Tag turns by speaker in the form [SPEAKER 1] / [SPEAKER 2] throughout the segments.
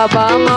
[SPEAKER 1] বাবা মা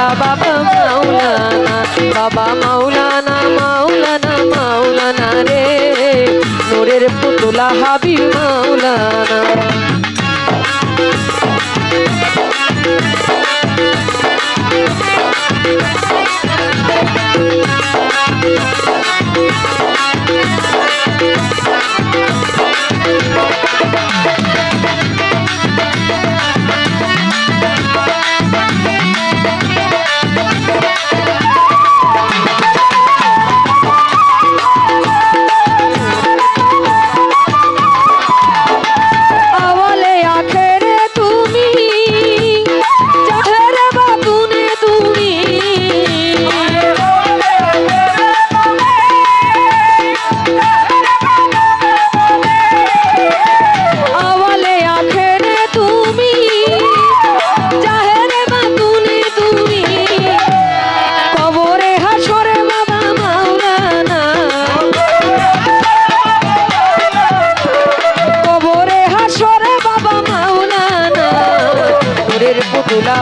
[SPEAKER 1] मेरा बाबा मौलाना बाबा मौलाना मौलाना मौलाना रे नूरेर पुतला हाबी मौलाना Thank you.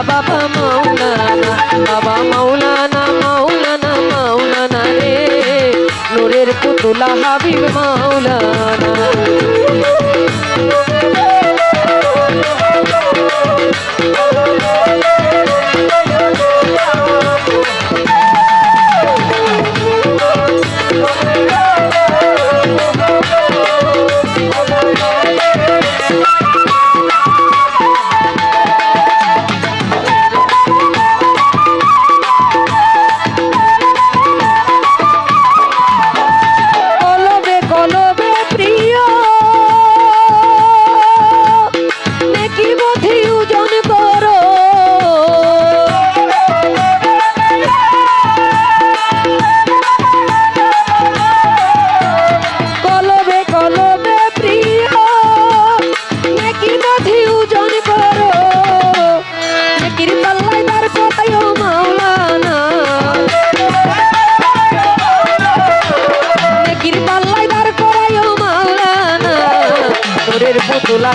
[SPEAKER 1] বাবা মৌলানা বাবা মৌলানা মৌলানা মৌলানা রে নূরের পুতুলা হাবিব মৌলানা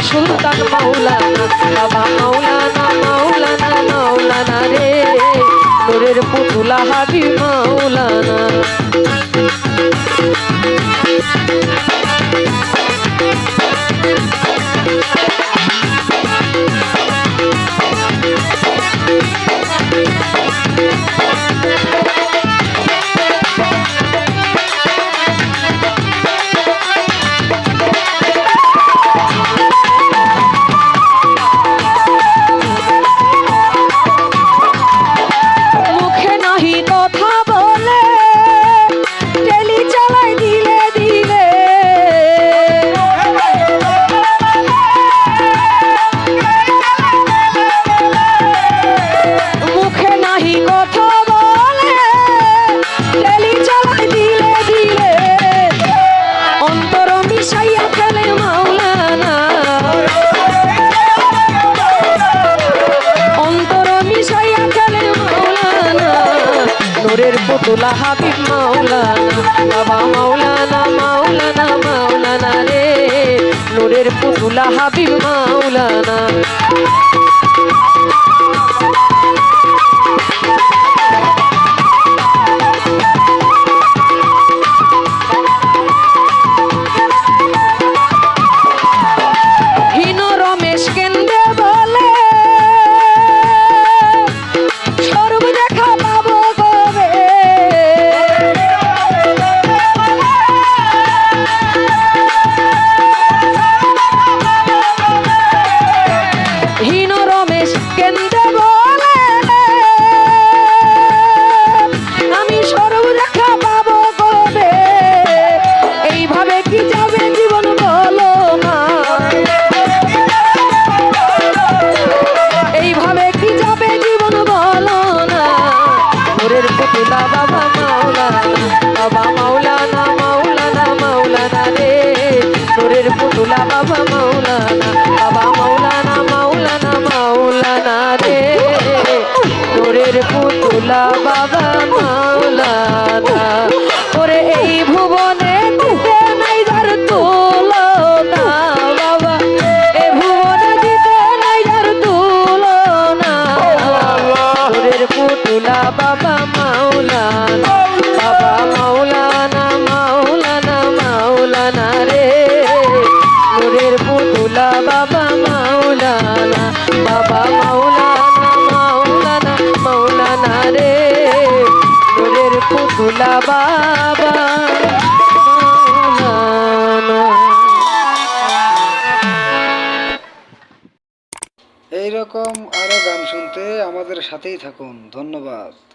[SPEAKER 1] সুলতান মাওলানা বাবা মাওলানা মাওলানা মাওলানা রে। তোরের পুতুলা হাবি মাওলানা। পুতুলা হাবিব মাওলানা বাবা মাওলানা মাওলানা মাওলানা রে। নূরের পুতুলা হাবিব মাওলানা। তোরের পুতুলা বাবা মাওলানা ওরে এই ভুবনে দিতে নাই যার তুলনা বাবা। এ ভুবনে দিতে নাই যার তুলনা। তোরের পুতুলা বাবা মাওলানা পুতুলা
[SPEAKER 2] আরও গান শুনতে আমাদের সাথেই থাকুন। ধন্যবাদ।